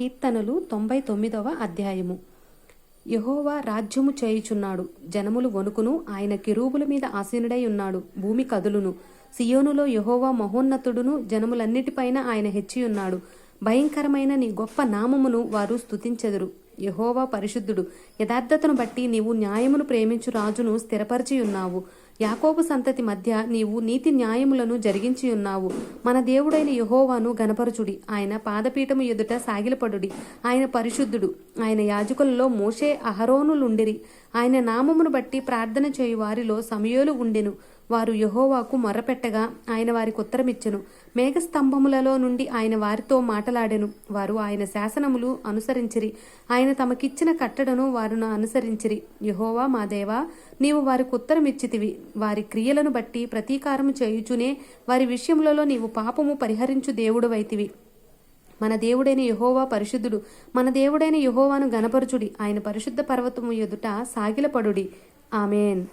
కీర్తనలు తొంభై తొమ్మిదవ అధ్యాయము. యహోవా రాజ్యము చేయుచున్నాడు. జనములు వణుకును. ఆయన కిరూబుల మీద ఆసీనుడై ఉన్నాడు. భూమి కదులును. సియోనులో యహోవా మహోన్నతుడును. జనములన్నిటిపైన ఆయన హెచ్చియున్నాడు. భయంకరమైన నీ గొప్ప నామమును వారు స్తుతించెదరు. యహోవా పరిశుద్ధుడు. యథార్థతను బట్టి నీవు న్యాయమును ప్రేమించు రాజును స్థిరపరిచి ఉన్నావు యాకోబు సంతతి మధ్య నీవు నీతి న్యాయములను జరిగించి ఉన్నావు. మన దేవుడైన యహోవాను గనపరచుడి ఆయన పాదపీఠము ఎదుట సాగిలపడుడి. ఆయన పరిశుద్ధుడు. ఆయన యాజకులలో మోషే అహరోనులుండిరి. ఆయన నామమును బట్టి ప్రార్థన చేయు వారిలో సమయోలు ఉండెను. వారు యహోవాకు మొర్రపెట్టగా ఆయన వారికి ఉత్తరమిచ్చెను. మేఘస్తంభములలో నుండి ఆయన వారితో మాటలాడెను. వారు ఆయన శాసనములు అనుసరించిరి. ఆయన తమకిచ్చిన కట్టడను వారును అనుసరించిరి. యహోవా మా దేవా నీవు వారికి ఉత్తరమిచ్చితివి. వారి క్రియలను బట్టి ప్రతీకారము చేయుచునే వారి విషయములలో నీవు పాపము పరిహరించు దేవుడవైతివి మన దేవుడైన యహోవా పరిశుద్ధుడు మన దేవుడైన యహోవాను గణపరుచుడి ఆయన పరిశుద్ధ పర్వతము ఎదుట సాగిలపడుడి. ఆమెన్.